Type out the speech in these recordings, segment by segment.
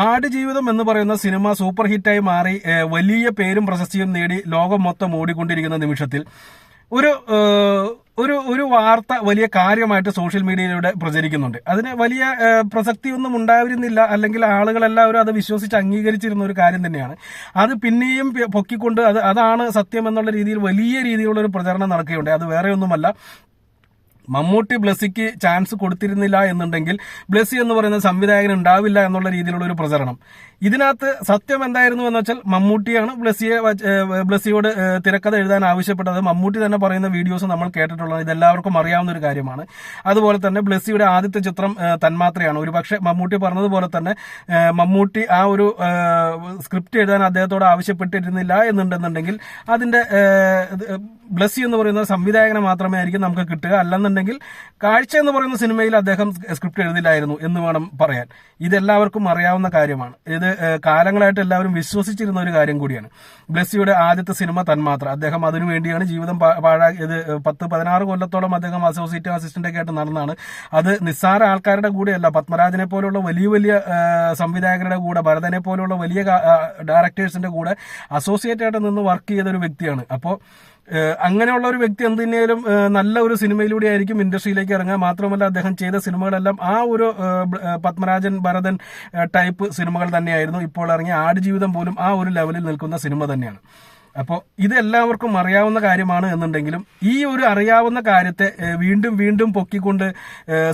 ആടുജീവിതം എന്ന് പറയുന്ന cinema super ഹിറ്റായി മാറി വലിയ പേരും പ്രശസ്തിയും നേടി ലോകം മൊത്തം ഓടിക്കൊണ്ടിരിക്കുന്ന നിമിഷത്തിൽ ഒരു ഒരു ഒരു വാർത്ത വലിയ കാര്യമായിട്ട് സോഷ്യൽ മീഡിയയിലൂടെ പ്രചരിക്കുന്നുണ്ട്. അതിന് വലിയ പ്രസക്തിയൊന്നും ഉണ്ടായിരുന്നില്ല. അല്ലെങ്കിൽ ആളുകളെല്ലാവരും അത് വിശ്വസിച്ച് അംഗീകരിച്ചിരുന്ന ഒരു കാര്യം തന്നെയാണ്. അത് പിന്നെയും പൊക്കിക്കൊണ്ട് അത് അതാണ് സത്യം എന്നുള്ള രീതിയിൽ വലിയ രീതിയിലുള്ള ഒരു പ്രചരണം നടക്കുകയുണ്ട് അത് വേറെ ഒന്നുമല്ല മമ്മൂട്ടി ബ്ലസ്സിക്ക് ചാൻസ് കൊടുത്തിരുന്നില്ല എന്നുണ്ടെങ്കിൽ ബ്ലസ്സി എന്ന് പറയുന്ന സംവിധായകൻ ഉണ്ടാവില്ല എന്നുള്ള രീതിയിലുള്ള ഒരു പ്രചരണം. ഇതിനകത്ത് സത്യം എന്തായിരുന്നു എന്ന് വെച്ചാൽ മമ്മൂട്ടിയാണ് ബ്ലസ്സിയെ ബ്ലസ്സിയോട് തിരക്കഥ എഴുതാൻ ആവശ്യപ്പെട്ടത്. മമ്മൂട്ടി തന്നെ പറയുന്ന വീഡിയോസ് നമ്മൾ കേട്ടിട്ടുള്ളത് ഇതെല്ലാവർക്കും അറിയാവുന്ന ഒരു കാര്യമാണ്. അതുപോലെ തന്നെ ബ്ലസ്സിയുടെ ആദ്യത്തെ ചിത്രം തന്മാത്രയാണ്. ഒരുപക്ഷെ മമ്മൂട്ടി പറഞ്ഞതുപോലെ തന്നെ മമ്മൂട്ടി ആ ഒരു സ്ക്രിപ്റ്റ് എഴുതാൻ അദ്ദേഹത്തോട് ആവശ്യപ്പെട്ടിരുന്നില്ല എന്നുണ്ടെന്നുണ്ടെങ്കിൽ അതിന്റെ ബ്ലസ്സി എന്ന് പറയുന്ന സംവിധായകനെ മാത്രമേ ആയിരിക്കും നമുക്ക് കിട്ടുക. അല്ലെന്നുണ്ടെങ്കിൽ കാഴ്ച എന്ന് പറയുന്ന സിനിമയിൽ അദ്ദേഹം സ്ക്രിപ്റ്റ് എഴുതില്ലായിരുന്നു എന്ന് വേണം പറയാൻ. ഇതെല്ലാവർക്കും അറിയാവുന്ന കാര്യമാണ്. ഇത് കാലങ്ങളായിട്ട് എല്ലാവരും വിശ്വസിച്ചിരുന്ന ഒരു കാര്യം കൂടിയാണ്. ബ്ലെസ്സിയുടെ ആദ്യത്തെ സിനിമ തന്മാത്ര. അദ്ദേഹം അതിനു വേണ്ടിയാണ് ജീവിതം പാഴാ ഇത് പത്ത് പതിനാറ് കൊല്ലത്തോളം അദ്ദേഹം അസോസിയേറ്റ് അസിസ്റ്റന്റ് ഒക്കെ ആയിട്ട് നടന്നാണ്. അത് നിസ്സാര ആൾക്കാരുടെ കൂടെയല്ല. പത്മരാജനെ പോലുള്ള വലിയ വലിയ സംവിധായകരുടെ കൂടെ ഭരതനെ പോലുള്ള വലിയ ഡയറക്ടേഴ്സിന്റെ കൂടെ അസോസിയേറ്റ് ആയിട്ട് നിന്ന് വർക്ക് ചെയ്ത ഒരു വ്യക്തിയാണ്. അപ്പോൾ അങ്ങനെയുള്ള ഒരു വ്യക്തി എന്തിനേലും നല്ല ഒരു സിനിമയിലൂടെ ആയിരിക്കും ഇൻഡസ്ട്രിയിലേക്ക് ഇറങ്ങുക. മാത്രമല്ല അദ്ദേഹം ചെയ്ത സിനിമകളെല്ലാം ആ ഒരു പത്മരാജൻ ഭരതൻ ടൈപ്പ് സിനിമകൾ തന്നെയായിരുന്നു ഇപ്പോൾ ഇറങ്ങിയ ആടുജീവിതം പോലും ആ ഒരു ലെവലിൽ നിൽക്കുന്ന സിനിമ തന്നെയാണ്. അപ്പോൾ ഇത് എല്ലാവർക്കും അറിയാവുന്ന കാര്യമാണ് എന്നുണ്ടെങ്കിലും ഈ ഒരു അറിയാവുന്ന കാര്യത്തെ വീണ്ടും വീണ്ടും പൊക്കിക്കൊണ്ട്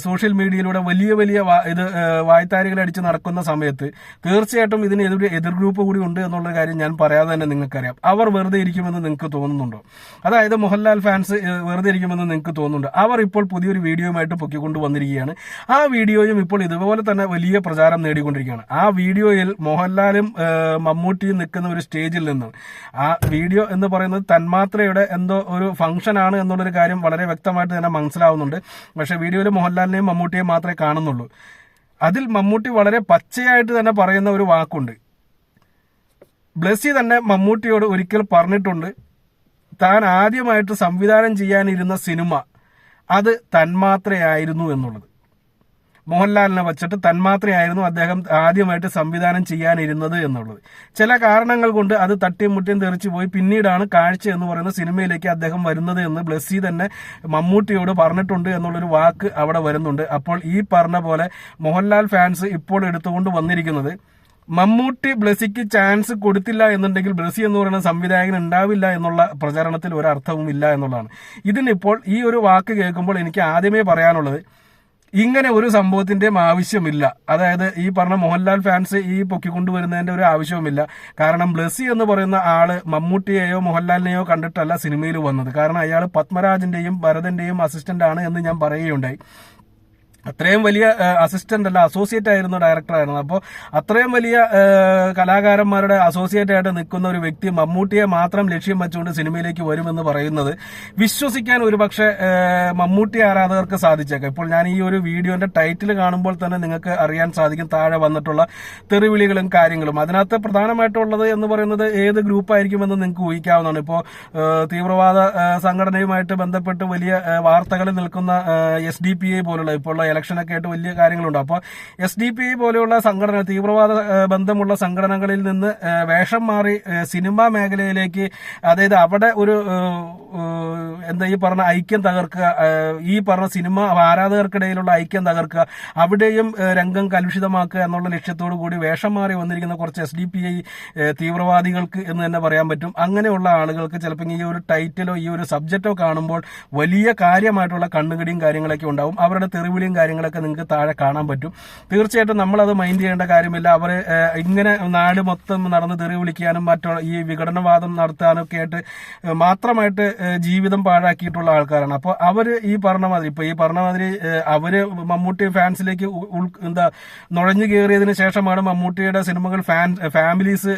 സോഷ്യൽ മീഡിയയിലൂടെ വലിയ വലിയ ഇത് വായ്ത്താരികൾ അടിച്ച് നടക്കുന്ന സമയത്ത് തീർച്ചയായിട്ടും ഇതിന് എതിർ എതിർ ഗ്രൂപ്പ് കൂടി ഉണ്ട് എന്നുള്ള കാര്യം ഞാൻ പറയാതെ തന്നെ നിങ്ങൾക്കറിയാം. അവർ വെറുതെ ഇരിക്കുമെന്ന് നിങ്ങൾക്ക് തോന്നുന്നുണ്ടോ? അതായത് മോഹൻലാൽ ഫാൻസ് വെറുതെ ഇരിക്കുമെന്ന് നിങ്ങൾക്ക് തോന്നുന്നുണ്ട്? അവർ ഇപ്പോൾ പുതിയൊരു വീഡിയോയുമായിട്ട് പൊക്കിക്കൊണ്ട് വന്നിരിക്കുകയാണ്. ആ വീഡിയോയും ഇപ്പോൾ ഇതുപോലെ തന്നെ വലിയ പ്രചാരം നേടിക്കൊണ്ടിരിക്കുകയാണ്. ആ വീഡിയോയിൽ മോഹൻലാലും മമ്മൂട്ടിയും നിൽക്കുന്ന ഒരു സ്റ്റേജിൽ നിന്ന് ആ വീഡിയോ എന്ന് പറയുന്നത് തന്മാത്രയുടെ എന്തോ ഒരു ഫംഗ്ഷൻ ആണ് എന്നുള്ളൊരു കാര്യം വളരെ വ്യക്തമായിട്ട് തന്നെ മനസ്സിലാവുന്നുണ്ട്. പക്ഷേ വീഡിയോയിൽ മോഹൻലാലിനെയും മമ്മൂട്ടിയെയും മാത്രമേ കാണുന്നുള്ളൂ. അതിൽ മമ്മൂട്ടി വളരെ പച്ചയായിട്ട് തന്നെ പറയുന്ന ഒരു വാക്കുണ്ട്. ബ്ലസ്സി തന്നെ മമ്മൂട്ടിയോട് ഒരിക്കൽ പറഞ്ഞിട്ടുണ്ട്. താൻ ആദ്യമായിട്ട് സംവിധാനം ചെയ്യാനിരുന്ന സിനിമ അത് തന്മാത്രയായിരുന്നു എന്നുള്ളത്. മോഹൻലാലിനെ വച്ചിട്ട് തന്മാത്രയായിരുന്നു അദ്ദേഹം ആദ്യമായിട്ട് സംവിധാനം ചെയ്യാനിരുന്നത് എന്നുള്ളത്. ചില കാരണങ്ങൾ കൊണ്ട് അത് തട്ടിയും മുട്ടിയും തെറിച്ചു പോയി. പിന്നീടാണ് കാഴ്ച എന്ന് പറയുന്ന സിനിമയിലേക്ക് അദ്ദേഹം വരുന്നത് എന്ന് ബ്ലസ്സി തന്നെ മമ്മൂട്ടിയോട് പറഞ്ഞിട്ടുണ്ട് എന്നുള്ളൊരു വാക്ക് അവിടെ വരുന്നുണ്ട്. അപ്പോൾ ഈ പറഞ്ഞ പോലെ മോഹൻലാൽ ഫാൻസ് ഇപ്പോൾ എടുത്തുകൊണ്ട് വന്നിരിക്കുന്നത് മമ്മൂട്ടി ബ്ലസിക്ക് ചാൻസ് കൊടുത്തില്ല എന്നുണ്ടെങ്കിൽ ബ്ലസി എന്ന് പറയുന്ന സംവിധായകൻ ഉണ്ടാവില്ല എന്നുള്ള പ്രചാരണത്തിൽ ഒരർത്ഥവും ഇല്ല എന്നുള്ളതാണ്. ഇതിനിപ്പോൾ ഈ ഒരു വാക്ക് കേൾക്കുമ്പോൾ എനിക്ക് ആദ്യമേ പറയാനുള്ളത് ഇങ്ങനെ ഒരു സംഭവത്തിന്റെയും ആവശ്യമില്ല. അതായത് ഈ പറഞ്ഞ മോഹൻലാൽ ഫാൻസ് ഈ പൊക്കിക്കൊണ്ടുവരുന്നതിന്റെ ഒരു ആവശ്യവുമില്ല. കാരണം ബ്ലസ്സി എന്ന് പറയുന്ന ആൾ മമ്മൂട്ടിയെയോ മോഹൻലാലിനെയോ കണ്ടിട്ടല്ല സിനിമയിൽ വന്നത്. കാരണം അയാൾ പത്മരാജന്റെയും ഭരതന്റെയും അസിസ്റ്റന്റ് ആണ് എന്ന് ഞാൻ പറയുകയുണ്ടായി. അത്രയും വലിയ അസിസ്റ്റന്റ് അല്ല അസോസിയേറ്റ് ആയിരുന്നു ഡയറക്ടർ ആയിരുന്നു. അപ്പോൾ അത്രയും വലിയ കലാകാരന്മാരുടെ അസോസിയേറ്റ് ആയിട്ട് നിൽക്കുന്ന ഒരു വ്യക്തി മമ്മൂട്ടിയെ മാത്രം ലക്ഷ്യം വെച്ചുകൊണ്ട് സിനിമയിലേക്ക് വരുമെന്ന് പറയുന്നത് വിശ്വസിക്കാൻ ഒരുപക്ഷെ മമ്മൂട്ടി ആരാധകർക്ക് സാധിച്ചേക്കാം. ഇപ്പോൾ ഞാൻ ഈ ഒരു വീഡിയോന്റെ ടൈറ്റിൽ കാണുമ്പോൾ തന്നെ നിങ്ങൾക്ക് അറിയാൻ സാധിക്കും. താഴെ വന്നിട്ടുള്ള തെറിവിളികളും കാര്യങ്ങളും. അതിനകത്ത് പ്രധാനമായിട്ടുള്ളത് എന്ന് പറയുന്നത് ഏത് ഗ്രൂപ്പായിരിക്കുമെന്ന് നിങ്ങൾക്ക് ഊഹിക്കാവുന്നതാണ്. ഇപ്പോൾ തീവ്രവാദ സംഘടനയുമായിട്ട് ബന്ധപ്പെട്ട് വലിയ വാർത്തകളിൽ നിൽക്കുന്ന എസ് ഡി പി ഐ പോലുള്ള ഇപ്പോൾ ഇലക്ഷനൊക്കെ ആയിട്ട് വലിയ കാര്യങ്ങളുണ്ട്. അപ്പോൾ എസ് ഡി പി പോലെയുള്ള സംഘടന തീവ്രവാദ ബന്ധമുള്ള സംഘടനകളിൽ നിന്ന് വേഷം മാറി സിനിമാ മേഖലയിലേക്ക് അതായത് അവിടെ ഒരു എന്താ ഈ പറഞ്ഞ ഐക്യം തകർക്കുക ഈ പറഞ്ഞ സിനിമ ആരാധകർക്കിടയിലുള്ള ഐക്യം തകർക്കുക അവിടെയും രംഗം കലുഷിതമാക്കുക എന്നുള്ള ലക്ഷ്യത്തോടു കൂടി വേഷം മാറി വന്നിരിക്കുന്ന കുറച്ച് എസ് ഡി പി ഐ തീവ്രവാദികൾക്ക് എന്ന് തന്നെ പറയാൻ പറ്റും. അങ്ങനെയുള്ള ആളുകൾക്ക് ചിലപ്പോൾ ഈ ഒരു ടൈറ്റിലോ ഈ ഒരു സബ്ജക്റ്റോ കാണുമ്പോൾ വലിയ കാര്യമായിട്ടുള്ള കണ്ണുകടിയും കാര്യങ്ങളൊക്കെ ഉണ്ടാവും. അവരുടെ തെറിവിളിയും കാര്യങ്ങളൊക്കെ നിങ്ങൾക്ക് താഴെ കാണാൻ പറ്റും. തീർച്ചയായിട്ടും നമ്മളത് മൈൻഡ് ചെയ്യേണ്ട കാര്യമില്ല. അവർ ഇങ്ങനെ നാട് മൊത്തം നടന്ന് തെറി വിളിക്കാനും മറ്റുള്ള ഈ വിഘടനവാദം നടത്താനൊക്കെ ആയിട്ട് മാത്രമായിട്ട് ജീവിതം പാഴാക്കിയിട്ടുള്ള ആൾക്കാരാണ്. അപ്പോൾ അവർ ഈ പറഞ്ഞ മാതിരി ഇപ്പോൾ ഈ പറഞ്ഞ മാതിരി അവർ മമ്മൂട്ടി ഫാൻസിലേക്ക് ഉൾ- എന്താ നുഴഞ്ഞു കയറിയതിന് ശേഷമാണ് മമ്മൂട്ടിയുടെ സിനിമകൾ ഫാൻ ഫാമിലീസ്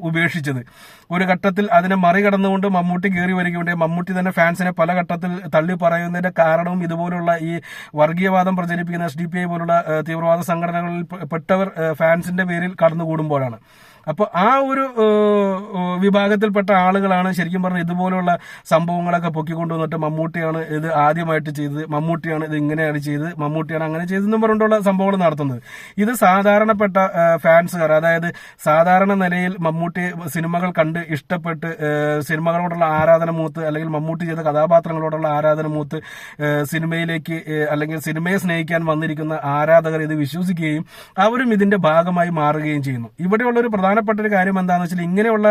ഉപേക്ഷിച്ചത്. ഒരു ഘട്ടത്തിൽ അതിനെ മറികടന്നുകൊണ്ട് മമ്മൂട്ടി കയറി വരികയുണ്ടായി. മമ്മൂട്ടി തന്നെ ഫാൻസിനെ പല ഘട്ടത്തിൽ തള്ളി പറയുന്നതിന്റെ കാരണവും ഇതുപോലുള്ള ഈ വർഗീയവാദം പ്രചരിപ്പിക്കുന്ന എസ് ഡി പി ഐ പോലുള്ള തീവ്രവാദ സംഘടനകളിൽ പെട്ടവർ ഫാൻസിന്റെ പേരിൽ കടന്നുകൂടുമ്പോഴാണ്. അപ്പോൾ ആ ഒരു വിഭാഗത്തിൽപ്പെട്ട ആളുകളാണ് ശരിക്കും പറഞ്ഞാൽ ഇതുപോലുള്ള സംഭവങ്ങളൊക്കെ പൊക്കിക്കൊണ്ടു വന്നിട്ട് മമ്മൂട്ടിയാണ് ഇത് ആദ്യമായിട്ട് ചെയ്തത് മമ്മൂട്ടിയാണ് ഇത് ഇങ്ങനെയാണ് ചെയ്തത് മമ്മൂട്ടിയാണ് അങ്ങനെ ചെയ്തതെന്നും പറഞ്ഞുകൊണ്ടുള്ള സംഭവങ്ങൾ നടത്തുന്നത്. ഇത് സാധാരണപ്പെട്ട ഫാൻസുകാർ അതായത് സാധാരണ നിലയിൽ മമ്മൂട്ടി സിനിമകൾ കണ്ട് ഇഷ്ടപ്പെട്ട് സിനിമകളോടുള്ള ആരാധന മൂത്ത് അല്ലെങ്കിൽ മമ്മൂട്ടി ചെയ്ത കഥാപാത്രങ്ങളോടുള്ള ആരാധന മൂത്ത് സിനിമയിലേക്ക് അല്ലെങ്കിൽ സിനിമയെ സ്നേഹിക്കാൻ വന്നിരിക്കുന്ന ആരാധകർ ഇത് വിശ്വസിക്കുകയും അവരും ഇതിന്റെ ഭാഗമായി മാറുകയും ചെയ്യുന്നു. ഇവിടെയുള്ള ഒരു പ്രധാനപ്പെട്ട ഒരു കാര്യം എന്താണെന്ന് വെച്ചാൽ ഇങ്ങനെയുള്ള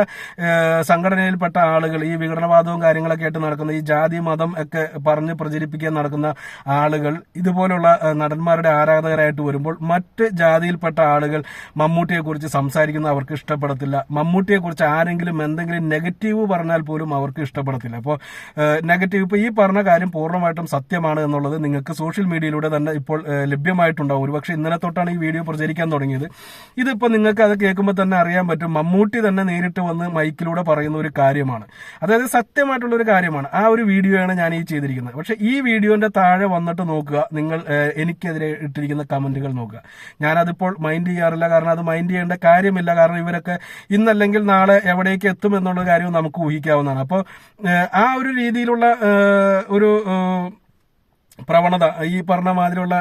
സംഘടനയിൽപ്പെട്ട ആളുകൾ ഈ വിഘടനവാദവും കാര്യങ്ങളൊക്കെ ആയിട്ട് നടക്കുന്ന ഈ ജാതി മതം ഒക്കെ പറഞ്ഞ് പ്രചരിപ്പിക്കാൻ നടക്കുന്ന ആളുകൾ ഇതുപോലുള്ള നടന്മാരുടെ ആരാധകരായിട്ട് വരുമ്പോൾ മറ്റ് ജാതിയിൽപ്പെട്ട ആളുകൾ മമ്മൂട്ടിയെക്കുറിച്ച് സംസാരിക്കുന്ന അവർക്ക് ഇഷ്ടപ്പെടത്തില്ല. മമ്മൂട്ടിയെക്കുറിച്ച് ആരെങ്കിലും എന്തെങ്കിലും നെഗറ്റീവ് പറഞ്ഞാൽ പോലും അവർക്ക് ഇഷ്ടപ്പെടത്തില്ല. അപ്പോൾ നെഗറ്റീവ് ഇപ്പോൾ ഈ പറഞ്ഞ കാര്യം പൂർണമായിട്ടും സത്യമാണ് എന്നുള്ളത് നിങ്ങൾക്ക് സോഷ്യൽ മീഡിയയിലൂടെ തന്നെ ഇപ്പോൾ ലഭ്യമായിട്ടുണ്ടാവും. ഒരുപക്ഷെ ഇന്നലെ തൊട്ടാണ് ഈ വീഡിയോ പ്രചരിക്കാൻ തുടങ്ങിയത്. ഇതിപ്പോൾ നിങ്ങൾക്ക് അത് കേൾക്കുമ്പോൾ തന്നെ അറിയാൻ പറ്റും. മമ്മൂട്ടി തന്നെ നേരിട്ട് വന്ന് മൈക്കിലൂടെ പറയുന്ന ഒരു കാര്യമാണ്. അതായത് സത്യമായിട്ടുള്ള ഒരു കാര്യമാണ്. ആ ഒരു വീഡിയോയാണ് ഞാൻ ഈ ചെയ്തിരിക്കുന്നത്. പക്ഷെ ഈ വീഡിയോന്റെ താഴെ വന്നിട്ട് നോക്കുക. നിങ്ങൾ എനിക്കെതിരെ ഇട്ടിരിക്കുന്ന കമന്റുകൾ നോക്കുക. ഞാനതിപ്പോൾ മൈൻഡ് ചെയ്യാറില്ല. കാരണം അത് മൈൻഡ് ചെയ്യേണ്ട കാര്യമില്ല. കാരണം ഇവരൊക്കെ ഇന്നല്ലെങ്കിൽ നാളെ എവിടേക്ക് എത്തും എന്നുള്ള കാര്യവും നമുക്ക് ഊഹിക്കാവുന്നതാണ്. അപ്പോൾ ആ ഒരു രീതിയിലുള്ള ഒരു പ്രവണത ഈ പറഞ്ഞ മാതിരിയുള്ള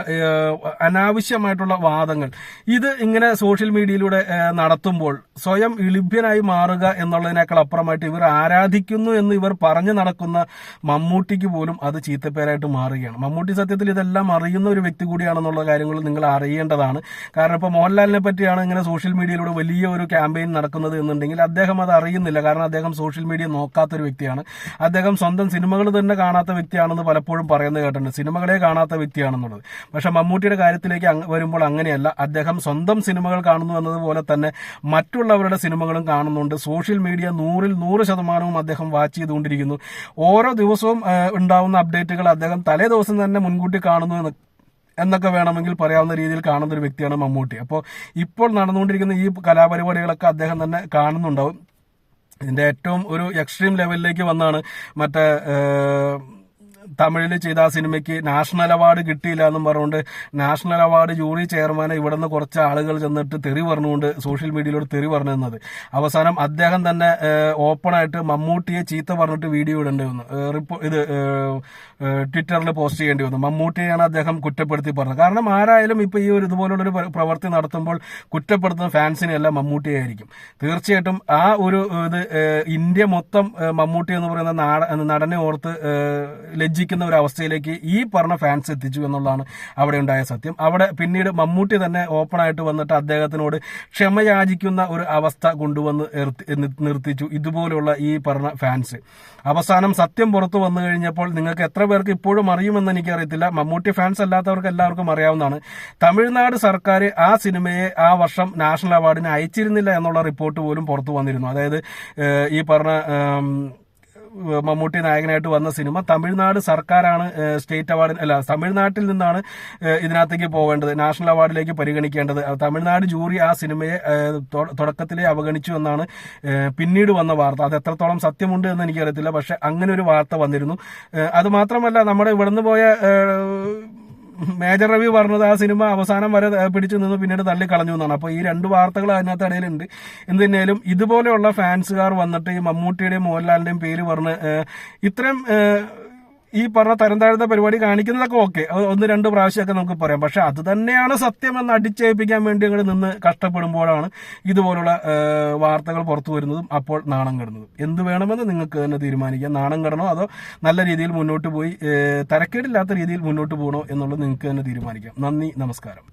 അനാവശ്യമായിട്ടുള്ള വാദങ്ങൾ. ഇത് ഇങ്ങനെ സോഷ്യൽ മീഡിയയിലൂടെ നടത്തുമ്പോൾ സ്വയം ഇളിഭ്യനായി മാറുക എന്നുള്ളതിനേക്കാൾ അപ്പുറമായിട്ട് ഇവർ ആരാധിക്കുന്നു എന്ന് ഇവർ പറഞ്ഞു നടക്കുന്ന മമ്മൂട്ടിക്ക് പോലും അത് ചീത്തപ്പേരായിട്ട് മാറുകയാണ്. മമ്മൂട്ടി സത്യത്തിൽ ഇതെല്ലാം അറിയുന്ന ഒരു വ്യക്തി കൂടിയാണെന്നുള്ള കാര്യങ്ങൾ നിങ്ങൾ അറിയേണ്ടതാണ്. കാരണം ഇപ്പോൾ മോഹൻലാലിനെ പറ്റിയാണ് ഇങ്ങനെ സോഷ്യൽ മീഡിയയിലൂടെ വലിയ ഒരു ക്യാമ്പയിൻ നടക്കുന്നത് എന്നുണ്ടെങ്കിൽ അദ്ദേഹം അത് അറിയുന്നില്ല. കാരണം അദ്ദേഹം സോഷ്യൽ മീഡിയ നോക്കാത്തൊരു വ്യക്തിയാണ്. അദ്ദേഹം സ്വന്തം സിനിമകൾ തന്നെ കാണാത്ത വ്യക്തിയാണെന്ന് പലപ്പോഴും പറയുന്നത് കേട്ടിട്ടുണ്ട്. സിനിമകളെ കാണാത്ത വ്യക്തിയാണെന്നുള്ളത്. പക്ഷെ മമ്മൂട്ടിയുടെ കാര്യത്തിലേക്ക് വരുമ്പോൾ അങ്ങനെയല്ല. അദ്ദേഹം സ്വന്തം സിനിമകൾ കാണുന്നു എന്നതുപോലെ തന്നെ മറ്റുള്ളവരുടെ സിനിമകളും കാണുന്നുണ്ട്. സോഷ്യൽ മീഡിയ നൂറിൽ നൂറ് ശതമാനവും അദ്ദേഹം വാച്ച് ചെയ്തുകൊണ്ടിരിക്കുന്നു. ഓരോ ദിവസവും ഉണ്ടാവുന്ന അപ്ഡേറ്റുകൾ അദ്ദേഹം തലേ ദിവസം തന്നെ മുൻകൂട്ടി കാണുന്നു എന്ന് എന്നൊക്കെ വേണമെങ്കിൽ പറയാവുന്ന രീതിയിൽ കാണുന്ന ഒരു വ്യക്തിയാണ് മമ്മൂട്ടി. അപ്പോൾ ഇപ്പോൾ നടന്നുകൊണ്ടിരിക്കുന്ന ഈ കലാപരിപാടികളൊക്കെ അദ്ദേഹം തന്നെ കാണുന്നുണ്ടാവും. ഇതിന്റെ ഏറ്റവും ഒരു എക്സ്ട്രീം ലെവലിലേക്ക് വന്നാണ് മറ്റേ തമിഴിൽ ചെയ്ത ആ സിനിമയ്ക്ക് നാഷണൽ അവാർഡ് കിട്ടിയില്ല എന്നും പറഞ്ഞുകൊണ്ട് നാഷണൽ അവാർഡ് ജൂറി ചെയർമാനെ ഇവിടെ നിന്ന് കുറച്ച് ആളുകൾ ചെന്നിട്ട് തെറി പറഞ്ഞുകൊണ്ട് സോഷ്യൽ മീഡിയയിലൂടെ തെറി പറഞ്ഞു തന്നത്. അവസാനം അദ്ദേഹം തന്നെ ഓപ്പണായിട്ട് മമ്മൂട്ടിയെ ചീത്ത പറഞ്ഞിട്ട് വീഡിയോ ഇടേണ്ടി വന്നു. റിപ്പോ ഇത് ട്വിറ്ററിൽ പോസ്റ്റ് ചെയ്യേണ്ടി വന്നു. മമ്മൂട്ടിയെയാണ് അദ്ദേഹം കുറ്റപ്പെടുത്തി പറഞ്ഞത്. കാരണം ആരായാലും ഇപ്പൊ ഈ ഒരു ഇതുപോലുള്ളൊരു പ്ര- പ്രവൃത്തി നടത്തുമ്പോൾ കുറ്റപ്പെടുത്തുന്ന ഫാൻസിനെയല്ല മമ്മൂട്ടിയായിരിക്കും. തീർച്ചയായിട്ടും ആ ഒരു ഇത് ഇന്ത്യ മൊത്തം മമ്മൂട്ടി എന്ന് പറയുന്ന നടനെ ഓർത്ത് ലജ്ജിക്കുന്ന ഒരു അവസ്ഥയിലേക്ക് ഈ പറഞ്ഞ ഫാൻസ് എത്തിച്ചു എന്നുള്ളതാണ് അവിടെ ഉണ്ടായ സത്യം. അവിടെ പിന്നീട് മമ്മൂട്ടി തന്നെ ഓപ്പൺ ആയിട്ട് വന്നിട്ട് അദ്ദേഹത്തിനോട് ക്ഷമ യാചിക്കുന്ന ഒരു അവസ്ഥ കൊണ്ടുവന്ന് നിർത്തിച്ചു ഇതുപോലുള്ള ഈ പറഞ്ഞ ഫാൻസ് അവസാനം സത്യം പുറത്തു വന്നു കഴിഞ്ഞപ്പോൾ നിങ്ങൾക്ക് എത്ര പേർക്ക് ഇപ്പോഴും അറിയുമെന്ന് എനിക്കറിയത്തില്ല. മമ്മൂട്ടി ഫാൻസ് അല്ലാത്തവർക്ക് എല്ലാവർക്കും അറിയാവുന്നതാണ്. തമിഴ്നാട് സർക്കാർ ആ സിനിമയെ ആ വർഷം നാഷണൽ അവാർഡിന് അയച്ചിരുന്നില്ല എന്നുള്ള റിപ്പോർട്ട് പോലും പുറത്തു വന്നിരുന്നു. അതായത് ഈ പറഞ്ഞ മമ്മൂട്ടി നായകനായിട്ട് വന്ന സിനിമ. തമിഴ്നാട് സർക്കാരാണ് സ്റ്റേറ്റ് അവാർഡ് അല്ല തമിഴ്നാട്ടിൽ നിന്നാണ് ഇതിനകത്തേക്ക് പോവേണ്ടത് നാഷണൽ അവാർഡിലേക്ക് പരിഗണിക്കേണ്ടത്. തമിഴ്നാട് ജൂറി ആ സിനിമയെ തുടക്കത്തിലെ അവഗണിച്ചു എന്നാണ് പിന്നീട് വന്ന വാർത്ത. അത് എത്രത്തോളം സത്യമുണ്ട് എന്ന് എനിക്കറിയത്തില്ല. പക്ഷെ അങ്ങനെ ഒരു വാർത്ത വന്നിരുന്നു. അത് മാത്രമല്ല നമ്മുടെ ഇവിടുന്ന് പോയ മേജർ രവി പറഞ്ഞത് ആ സിനിമ അവസാനം വരെ പിടിച്ചു നിന്ന് പിന്നീട് തള്ളി കളഞ്ഞു എന്നാണ്. അപ്പോൾ ഈ രണ്ട് വാർത്തകൾ അതിനകത്ത് ഇടയിലുണ്ട്. എന്ത് തന്നെയാലും ഇതുപോലെയുള്ള ഫാൻസുകാർ വന്നിട്ട് ഈ മമ്മൂട്ടിയുടെയും മോഹൻലാലിന്റെയും പേര് പറഞ്ഞ് ഇത്രയും ഈ പറഞ്ഞ തരം താഴ്ന്ന പരിപാടി കാണിക്കുന്നതൊക്കെ ഓക്കെ. ഒന്ന് രണ്ട് പ്രാവശ്യമൊക്കെ നമുക്ക് പറയാം. പക്ഷെ അത് തന്നെയാണ് സത്യം എന്ന് അടിച്ചേൽപ്പിക്കാൻ വേണ്ടി അങ്ങോട്ട് നിന്ന് കഷ്ടപ്പെടുമ്പോഴാണ് ഇതുപോലുള്ള വാർത്തകൾ പുറത്തു വരുന്നതും അപ്പോൾ നാണം കെടുന്നതും. എന്ത് വേണമെന്ന് നിങ്ങൾക്ക് തന്നെ തീരുമാനിക്കാം. നാണം കെടണോ അതോ നല്ല രീതിയിൽ മുന്നോട്ട് പോയി തരക്കേടില്ലാത്ത രീതിയിൽ മുന്നോട്ട് പോകണോ എന്നുള്ളത് നിങ്ങൾക്ക് തന്നെ തീരുമാനിക്കാം. നന്ദി നമസ്കാരം.